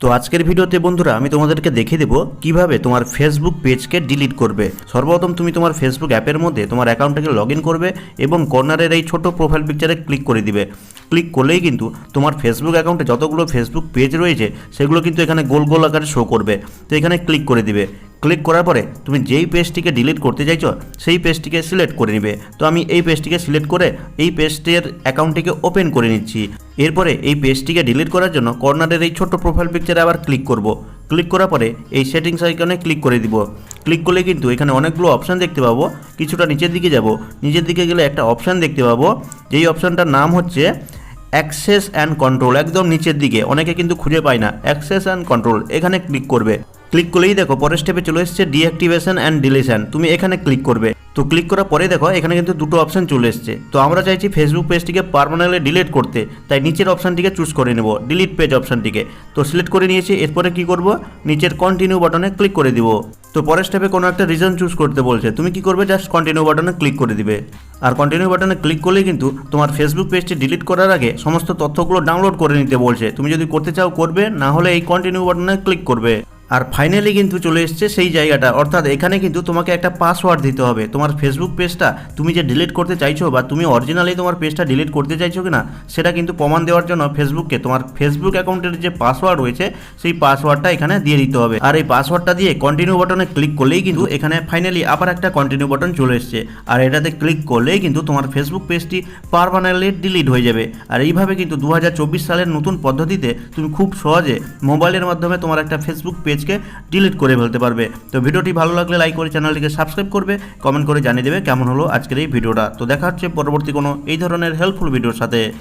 তো আজকের ভিডিওতে বন্ধুরা আমি তোমাদেরকে দেখিয়ে দেবো কীভাবে তোমার ফেসবুক পেজকে ডিলিট করবে। সর্বপ্রথম তুমি তোমার ফেসবুক অ্যাপের মধ্যে তোমার অ্যাকাউন্টটাকে লগ ইন করবে এবং কর্নারের এই ছোট প্রোফাইল পিকচারে ক্লিক করে দিবে। ক্লিক করলেই কিন্তু তোমার ফেসবুক অ্যাকাউন্টে যতগুলো ফেসবুক পেজ রয়েছে, সেগুলো কিন্তু এখানে গোল গোল আকারে শো করবে। তো এখানে ক্লিক করে দিবে। ক্লিক করার পরে তুমি যেই পেজটিকে ডিলিট করতে চাইছো, সেই পেজটিকে সিলেক্ট করে নিবে। তো আমি এই পেজটিকে সিলেক্ট করে এই পেজটির অ্যাকাউন্টটিকে ওপেন করে নিচ্ছি। এরপরে এই পেজটিকে ডিলিট করার জন্য কর্নারের এই ছোট্ট প্রোফাইল পিকচারে আবার ক্লিক করব। ক্লিক করার পরে এই সেটিংস আইকনে ক্লিক করে দিব। ক্লিক করলে কিন্তু এখানে অনেকগুলো অপশান দেখতে পাবো। কিছুটা নিচের দিকে যাব। নিচের দিকে গেলে একটা অপশান দেখতে পাবো। যেই অপশানটার নাম হচ্ছে অ্যাক্সেস অ্যান্ড কন্ট্রোল একদম নিচের দিকে। অনেকে কিন্তু খুঁজে পায় না। অ্যাক্সেস অ্যান্ড কন্ট্রোল এখানে ক্লিক করবে। ক্লিক করলেই দেখো, পরের স্টেপে চলে এসেছে ডিঅ্যাক্টিভেশন অ্যান্ড ডিলিশন তুমি এখানে ক্লিক করবে। তো ক্লিক করার পরে দেখো, এখানে কিন্তু দুটো অপশন চলে এসেছে। তো আমরা চাইছি ফেসবুক পেজটিকে পারমানেন্টলি ডিলিট করতে। তাই নিচের অপশানটিকে চুজ করে নেব ডিলিট পেজ অপশানটিকে তো সিলেক্ট করে নিয়েছি, এরপরে কি করব? নিচের কন্টিনিউ বাটনে ক্লিক করে দিব। তো পরের স্টেপে কোনো একটা রিজন চুজ করতে বলছে। তুমি কি করবে? জাস্ট কন্টিনিউ বাটনে ক্লিক করে দিবে। আর কন্টিনিউ বাটনে ক্লিক করলেই কিন্তু তোমার ফেসবুক পেজটি ডিলিট করার আগে সমস্ত তথ্যগুলো ডাউনলোড করে নিতে বলছে। তুমি যদি করতে চাও, করবে। না হলে এই কন্টিনিউ বাটনে ক্লিক করবে। আর ফাইনালি কিন্তু চলে এসছে সেই জায়গাটা। অর্থাৎ এখানে কিন্তু তোমাকে একটা পাসওয়ার্ড দিতে হবে। তোমার ফেসবুক পেজটা তুমি যে ডিলিট করতে চাইছো বা তুমি অরিজিনালি তোমার পেজটা ডিলিট করতে চাইছো কি না সেটা কিন্তু প্রমাণ দেওয়ার জন্য ফেসবুককে তোমার ফেসবুক অ্যাকাউন্টের যে পাসওয়ার্ড রয়েছে, সেই পাসওয়ার্ডটা এখানে দিয়ে দিতে হবে। আর এই পাসওয়ার্ডটা দিয়ে কন্টিনিউ বাটনে ক্লিক করলেই কিন্তু এখানে ফাইনালি আবার একটা কন্টিনিউ বাটন চলে এসছে। আর এটাতে ক্লিক করলেই কিন্তু তোমার ফেসবুক পেজটি পারমানেন্টলি ডিলিট হয়ে যাবে। আর এইভাবে কিন্তু দু হাজার চব্বিশ সালের নতুন পদ্ধতিতে তুমি খুব সহজে মোবাইলের মাধ্যমে তোমার একটা ফেসবুক পেজকে ডিলিট করে ফেলতে পারবে। তো ভিডিওটি ভালো লাগলে লাইক করে চ্যানেলটিকে সাবস্ক্রাইব করবে কমেন্ট করে জানিয়ে দেবে কেমন হলো আজকের এই ভিডিওটা। তো দেখা হচ্ছে পরবর্তী কোনো এই ধরনের হেল্পফুল ভিডিওর সাথে।